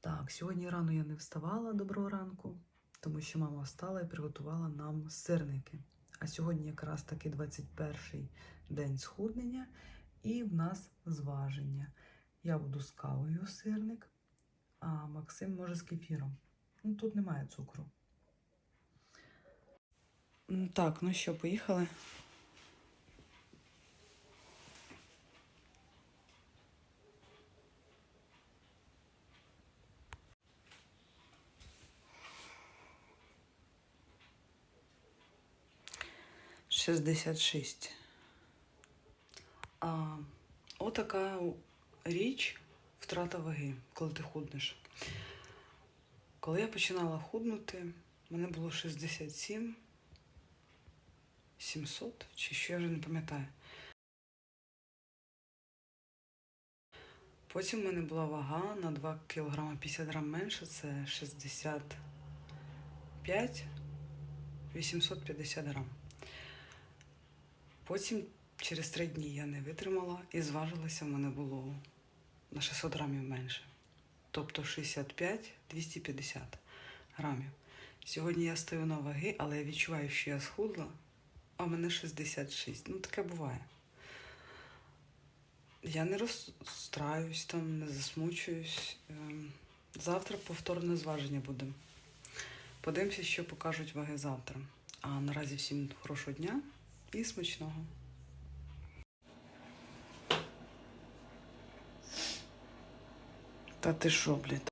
Так, сьогодні рано я не вставала доброго ранку, тому що мама встала і приготувала нам сирники. А сьогодні якраз таки 21-й день схуднення, і в нас зваження. Я буду з кавою сирник, а Максим може з кефіром. Ну, тут немає цукру. Так, ну що, поїхали? Шістдесят шість. А, отака річ втрата ваги, коли ти худнеш. Коли я починала худнути, мене було 67 700, чи що я вже не пам'ятаю. Потім в мене була вага на 2 кг 50 грам менше, це 65 850 грам. Потім через три дні я не витримала і зважилася, в мене було на 600 грамів менше. Тобто 65-250 грамів. Сьогодні я стою на ваги, але я відчуваю, що я схудла, а в мене 66. Ну, таке буває. Я не розстраюсь, там, не засмучуюсь. Ем, Завтра повторне зваження буде. Подивимося, що покажуть ваги завтра. А наразі всім хорошого дня і смачного. Та ти що, блядь?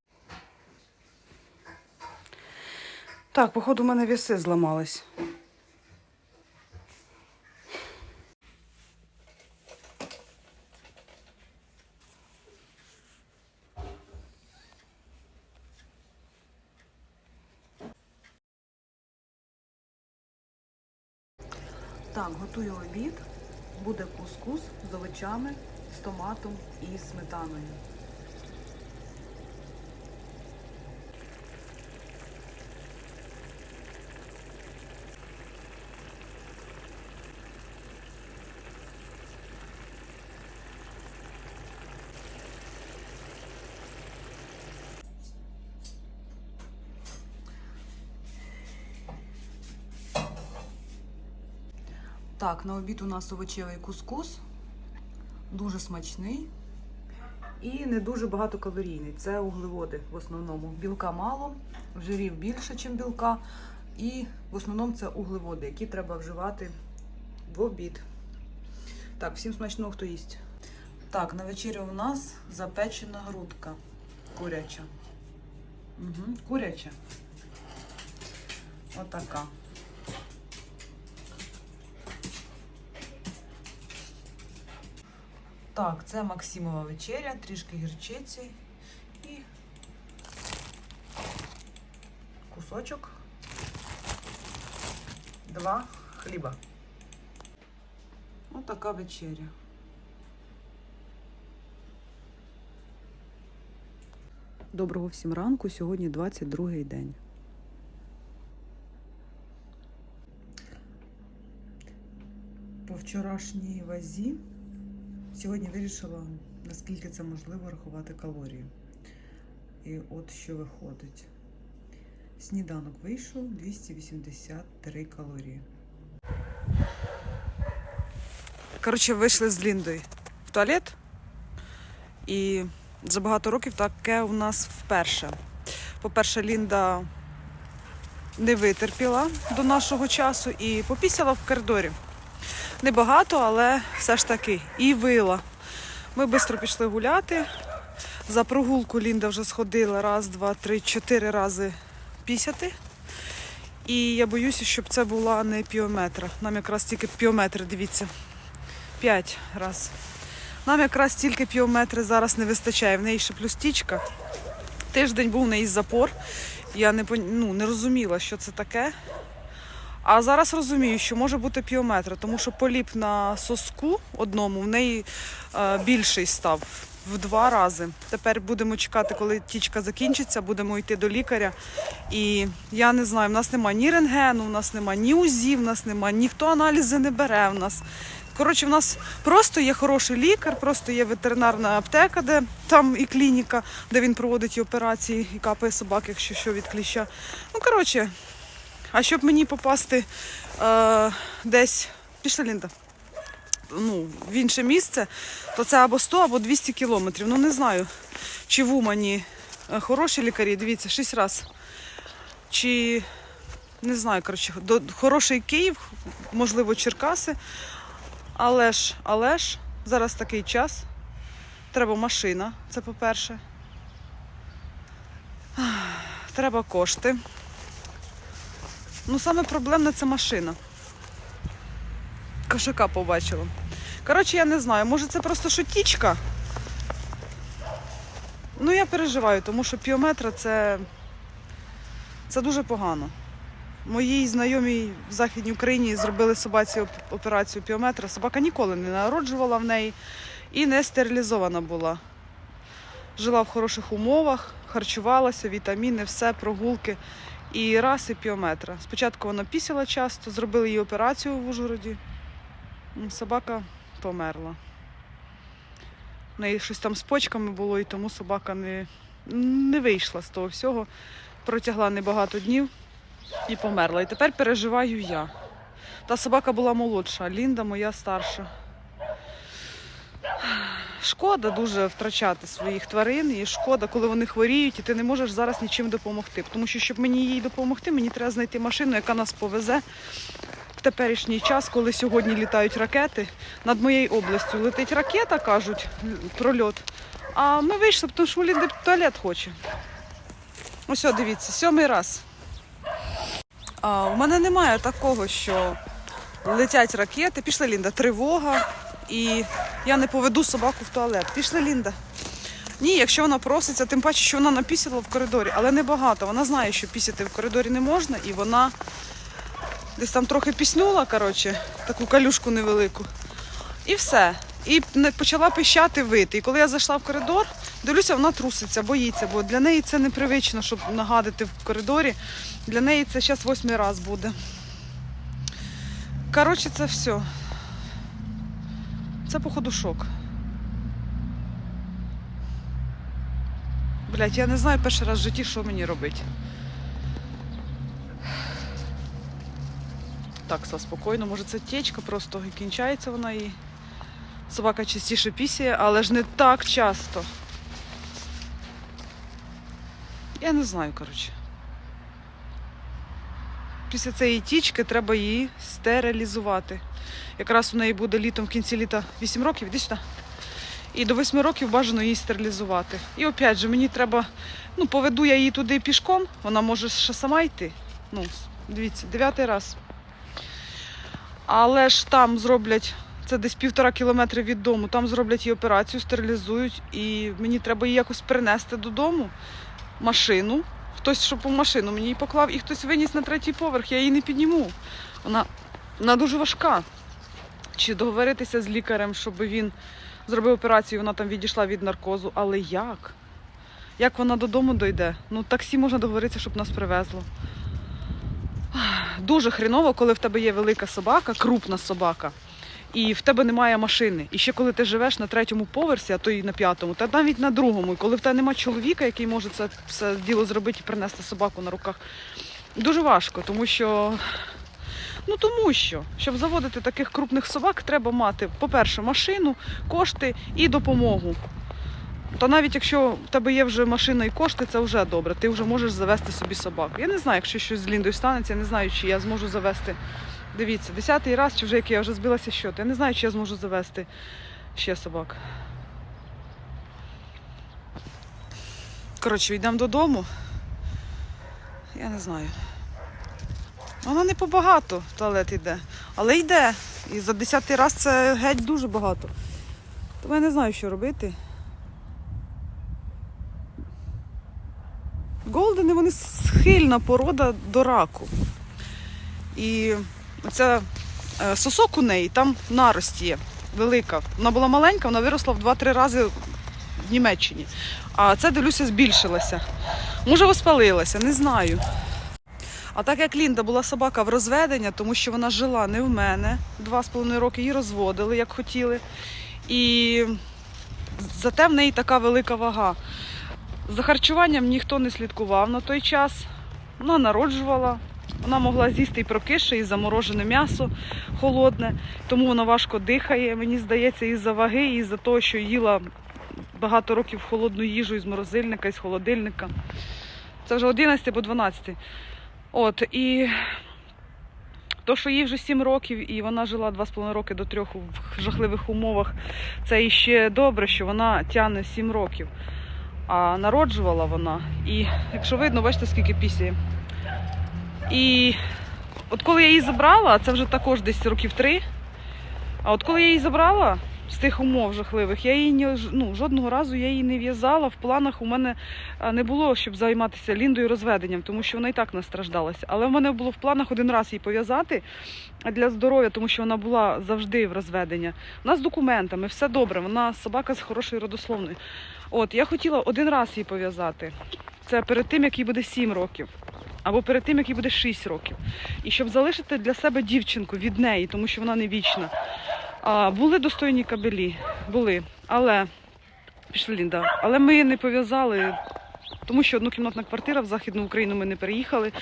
Так, походу, у мене віси зламались. Так, готую обід. Буде кускус з овочами, з томатом і сметаною. Так, на обід у нас овочевий кускус. Дуже смачний і не дуже багатокалорійний. Це углеводи в основному. Білка мало, жирів більше, ніж білка. І в основному це углеводи, які треба вживати в обід. Так, всім смачного, хто їсть. Так, на вечерю у нас запечена грудка куряча. Угу, куряча. Отака. Так, це Максимова вечеря, трішки гірчиці і кусочок, два хліба. Ось така вечеря. Доброго всім ранку. Сьогодні 22-й день. По вчорашній вазі Сьогодні вирішила, наскільки це можливо рахувати калорії. І от що виходить. Сніданок вийшов 283 калорії. Коротше, вийшли з Ліндою в туалет. І за багато років таке у нас вперше. По-перше, Лінда не витерпіла до нашого часу і попісяла в коридорі. Небагато, але все ж таки. І вила. Ми швидко пішли гуляти. За прогулку Лінда вже сходила раз, два, три, чотири рази пісяти. І я боюся, щоб це була не піометра. Нам якраз тільки піометри, дивіться. П'ять раз. Нам якраз тільки піометри зараз не вистачає. В неї ще плюс тічка. Тиждень був в неї запор. Я не, ну, не розуміла, що це таке. А зараз розумію, що може бути піометр, тому що поліп на соску одному в неї е, більший став в два рази. Тепер будемо чекати, коли тічка закінчиться, будемо йти до лікаря. І я не знаю, в нас немає ні рентгену, в нас немає ні УЗІ, в нас немає, ніхто аналізи не бере в нас. Коротше, в нас просто є хороший лікар, просто є ветеринарна аптека, де там і клініка, де він проводить і операції, і капає собак, якщо що від кліща. Ну, коротше, а щоб мені попасти е, десь, пішла Лінда, ну, в інше місце, то це або 100, або 200 кілометрів. Ну, не знаю, чи в Умані е, хороші лікарі, дивіться, 6 разів. Чи не знаю, коротше, до, хороший Київ, можливо, Черкаси. Але ж, але ж, зараз такий час. Треба машина, це по-перше. Треба кошти. Ну, саме проблемне це машина. Кошака побачила. Коротше, я не знаю, може це просто шутічка. Ну, я переживаю, тому що піометра це, це дуже погано. Моїй знайомій в Західній Україні зробили собаці операцію піометра. Собака ніколи не народжувала в неї і не стерилізована була. Жила в хороших умовах, харчувалася, вітаміни, все, прогулки. І раз і піометра. Спочатку вона пісяла часто, зробили їй операцію в Ужгороді. Собака померла. В неї щось там з почками було, і тому собака не, не вийшла з того всього. Протягла небагато днів і померла. І тепер переживаю я. Та собака була молодша, Лінда моя старша. Шкода дуже втрачати своїх тварин, і шкода, коли вони хворіють, і ти не можеш зараз нічим допомогти. Тому що, щоб мені їй допомогти, мені треба знайти машину, яка нас повезе в теперішній час, коли сьогодні літають ракети. Над моєю областю летить ракета, кажуть, прольот. А ми вийшли, тому що Лінда туалет хоче. Ось, дивіться, сьомий раз. А, у мене немає такого, що летять ракети. Пішла Лінда, тривога, і я не поведу собаку в туалет. Пішла Лінда. Ні, якщо вона проситься, тим паче, що вона напісила в коридорі, але небагато. Вона знає, що пісяти в коридорі не можна, і вона десь там трохи піснула, коротше, таку калюшку невелику. І все. І почала пищати вити. І коли я зайшла в коридор, дивлюся, вона труситься, боїться, бо для неї це непривично, щоб нагадити в коридорі. Для неї це зараз восьмий раз буде. Коротше, це все. Це, походу, шок. Блять, я не знаю перший раз в житті, що мені робити. Так, все спокійно. Може це течка просто і кінчається вона і собака частіше пісяє, але ж не так часто. Я не знаю, коротше. Після цієї тічки треба її стерилізувати. Якраз у неї буде літом в кінці літа 8 років, іди сюди. І до 8 років бажано її стерилізувати. І опять же, мені треба, ну, поведу я її туди пішком, вона може ще сама йти. Ну, дивіться, дев'ятий раз. Але ж там зроблять, це десь півтора кілометри від дому, там зроблять її операцію, стерилізують, і мені треба її якось перенести додому, машину. Хтось, щоб у машину мені її поклав, і хтось виніс на третій поверх, я її не підніму. Вона, вона дуже важка. Чи договоритися з лікарем, щоб він зробив операцію, вона там відійшла від наркозу. Але як? Як вона додому дойде? Ну, таксі можна договоритися, щоб нас привезло. Дуже хріново, коли в тебе є велика собака, крупна собака, і в тебе немає машини. І ще коли ти живеш на третьому поверсі, а то і на п'ятому, та навіть на другому, і коли в тебе немає чоловіка, який може це все діло зробити і принести собаку на руках, дуже важко, тому що. Ну тому що, щоб заводити таких крупних собак, треба мати, по-перше, машину, кошти і допомогу. То навіть якщо в тебе є вже машина і кошти, це вже добре. Ти вже можеш завести собі собаку. Я не знаю, якщо щось з Ліндою станеться, я не знаю, чи я зможу завести. Дивіться, десятий раз, чи вже як я вже збилася щот. Я не знаю, чи я зможу завести ще собак. Коротше, йдемо додому. Я не знаю. Вона не побагато в туалет йде, але йде. І за десятий раз це геть дуже багато. Тому я не знаю, що робити. Голдени вони схильна порода до раку. І оця е, сосок у неї там нарость є велика. Вона була маленька, вона виросла в 2-3 рази в Німеччині. А це, дивлюся, збільшилася. Може, воспалилася, не знаю. А так як Лінда була собака в розведення, тому що вона жила не в мене, два з половиною роки її розводили, як хотіли. І зате в неї така велика вага. За харчуванням ніхто не слідкував на той час. Вона народжувала, вона могла з'їсти і прокише, і заморожене м'ясо холодне, тому вона важко дихає, мені здається, із-за ваги, і за того, що їла багато років холодну їжу із морозильника, із холодильника. Це вже 11 або 12. От, і то, що їй вже 7 років, і вона жила 2,5 роки до 3 в жахливих умовах, це іще добре, що вона тягне 7 років. А народжувала вона. І якщо видно, бачите, скільки пісі. І от коли я її забрала, це вже також десь років три. А от коли я її забрала з тих умов жахливих, я її ні- ну, жодного разу я її не в'язала. В планах у мене не було, щоб займатися ліндою розведенням, тому що вона і так настраждалася. Але в мене було в планах один раз її пов'язати для здоров'я, тому що вона була завжди в розведення. Вона з документами, все добре. Вона собака з хорошою родословною. От я хотіла один раз її пов'язати. Це перед тим, як їй буде 7 років. Або перед тим, як їй буде 6 років. І щоб залишити для себе дівчинку від неї, тому що вона не вічна. А, були достойні кабелі, були. Але пішли Лінда. Але ми не пов'язали, тому що однокімнатна квартира в Західну Україну ми не переїхали.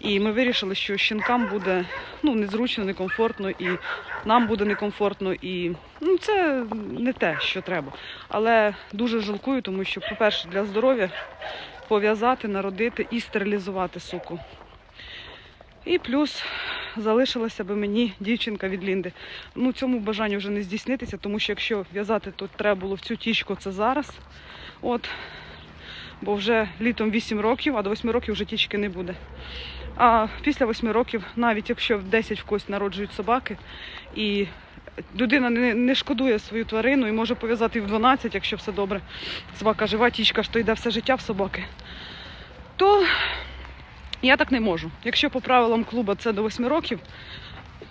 І ми вирішили, що щенкам буде ну, незручно, некомфортно, і нам буде некомфортно, і ну, це не те, що треба. Але дуже жалкую, тому що, по-перше, для здоров'я пов'язати, народити і стерилізувати суку. І плюс залишилася би мені дівчинка від Лінди. Ну, цьому бажанню вже не здійснитися, тому що якщо в'язати, то треба було в цю тічку це зараз. От. Бо вже літом 8 років, а до 8 років вже тічки не буде. А після 8 років, навіть якщо в 10 в когось народжують собаки, і людина не, не шкодує свою тварину і може пов'язати в 12, якщо все добре. Собака жива, тічка то йде все життя в собаки. То я так не можу. Якщо по правилам клубу це до 8 років,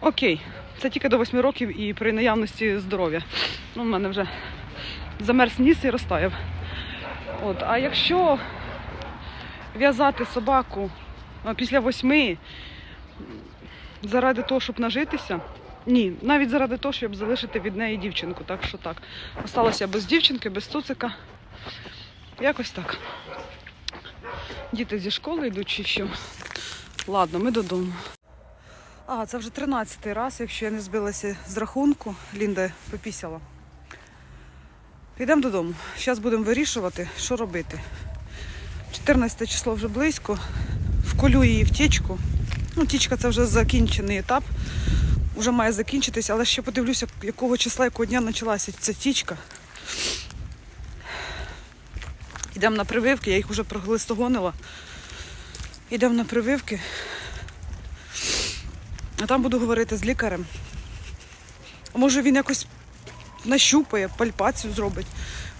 окей. Це тільки до 8 років і при наявності здоров'я. Ну, в мене вже замерз ніс і розтаяв. От, а якщо в'язати собаку після восьми заради того, щоб нажитися, ні, навіть заради того, щоб залишити від неї дівчинку. Так що так. Осталася без дівчинки, без цуцика. Якось так. Діти зі школи йдуть чи що. Ладно, ми додому. А, це вже 13-й раз, якщо я не збилася з рахунку, Лінда попісяла. Підемо додому. Зараз будемо вирішувати, що робити. 14 число вже близько. Вколю її в тічку. Ну, тічка це вже закінчений етап. Вже має закінчитись, але ще подивлюся, якого числа, якого дня почалася ця тічка. Йдемо на прививки, я їх вже проглистогонила. Йдемо на прививки. А там буду говорити з лікарем. А може він якось нащупає, пальпацію зробить,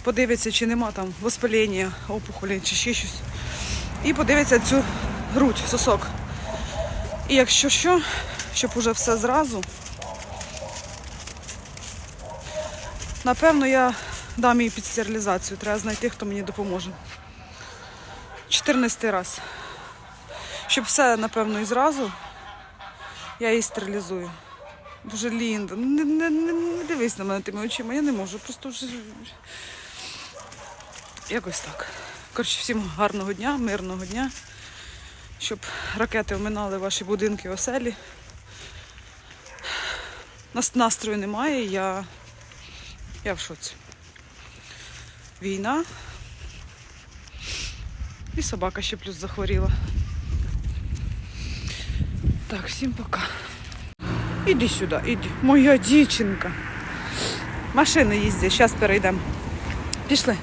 подивиться, чи нема там воспалення, опухолі, чи ще щось. І подивиться цю грудь, сосок. І якщо що, щоб уже все зразу. Напевно, я дам її під стерилізацію. Треба знайти, хто мені допоможе. 14 раз. Щоб все, напевно, і зразу я її стерилізую. Боже, Лінда, ну не, не, не, не дивись на мене тими очима, я не можу. Просто вже... якось так. Коротше, всім гарного дня, мирного дня. Щоб ракети оминали ваші будинки, оселі. Нас настрою немає, я, я в шоці. Війна. І собака ще плюс захворіла. Так, всім пока. Іди сюди, іди. Моя дівчинка. Машини їздять, зараз перейдемо. Пішли.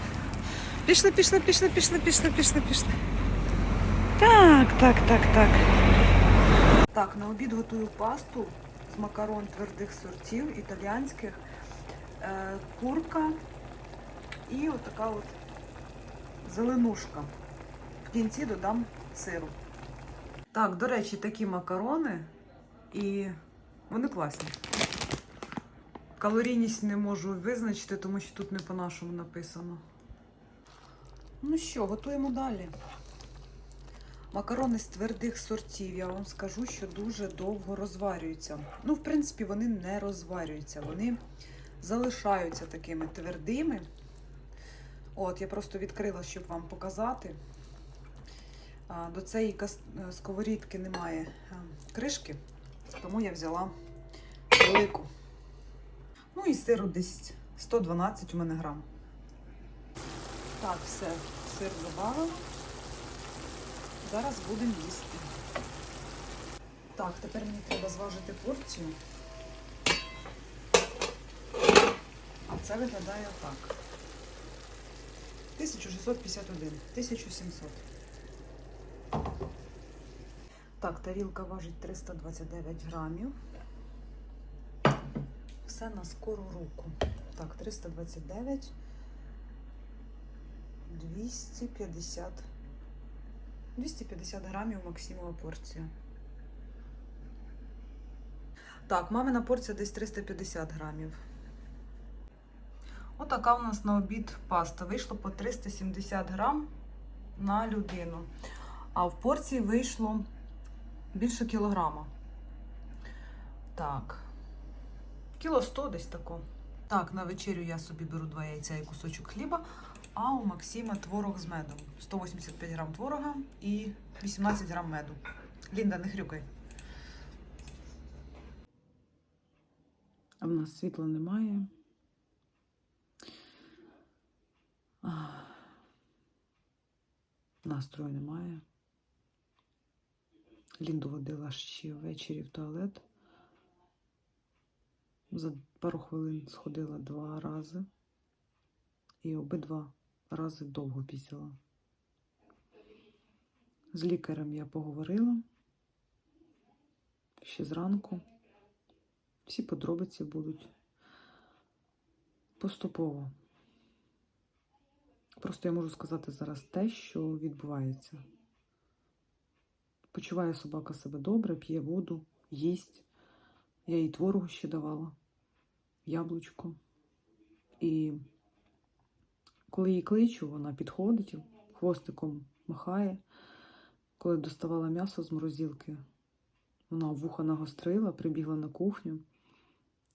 Пішли, пішли, пішли, пішли, пішли, пішли, пішли. Так, так, так, так. Так, на обід готую пасту макарон твердих сортів, італіянських, е, курка і отака от зеленушка. В кінці додам сиру. Так, до речі, такі макарони і вони класні. Калорійність не можу визначити, тому що тут не по-нашому написано. Ну що, готуємо далі. Макарони з твердих сортів, я вам скажу, що дуже довго розварюються. Ну, в принципі, вони не розварюються, вони залишаються такими твердими. От, я просто відкрила, щоб вам показати. До цієї е, сковорідки немає е, кришки, тому я взяла велику. Ну і сиру десь 112 у мене грам. Так, все, сир додала. Зараз будемо їсти. Так, тепер мені треба зважити порцію. А це виглядає так. 1651, 1700. Так, тарілка важить 329 грамів. Все на скору руку. Так, 329, 250. 250 грамів максимова порція. Так, мамина порція десь 350 грамів. Отака у нас на обід паста. Вийшло по 370 грам на людину. А в порції вийшло більше кілограма. Так. Кіло 100 десь тако. Так, на вечерю я собі беру два яйця і кусочок хліба, а у Максима творог з медом. 185 грам творога і 18 грам меду. Лінда, не хрюкай. А в нас світла немає. Настрою немає. Лінду водила ще ввечері в туалет. За пару хвилин сходила два рази. І обидва рази довго пісяла. З лікарем я поговорила ще зранку. Всі подробиці будуть поступово. Просто я можу сказати зараз те, що відбувається. Почуває собака себе добре, п'є воду, їсть. Я їй творогу ще давала, яблучко. І коли її кличу, вона підходить, хвостиком махає. Коли доставала м'ясо з морозилки, вона вуха нагострила, прибігла на кухню,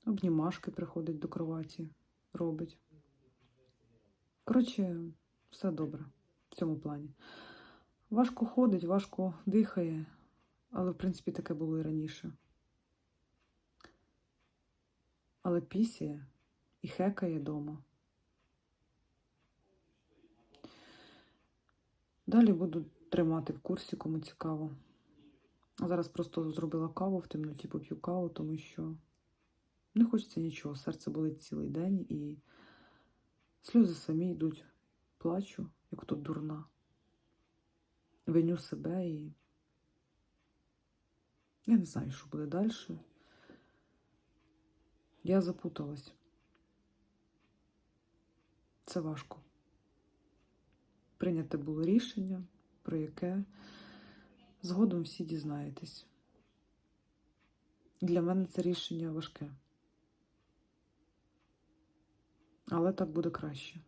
обнімашки приходить до кроваті, робить. Коротше, все добре в цьому плані. Важко ходить, важко дихає, але, в принципі, таке було і раніше. Але пісіє і хекає дома. Далі буду тримати в курсі, кому цікаво. Зараз просто зробила каву в темноті, поп'ю каву, тому що не хочеться нічого. Серце болить цілий день і сльози самі йдуть. Плачу, як тут дурна. Виню себе і я не знаю, що буде далі. Я запуталась. Це важко. Прийняте було рішення, про яке згодом всі дізнаєтесь. Для мене це рішення важке. Але так буде краще.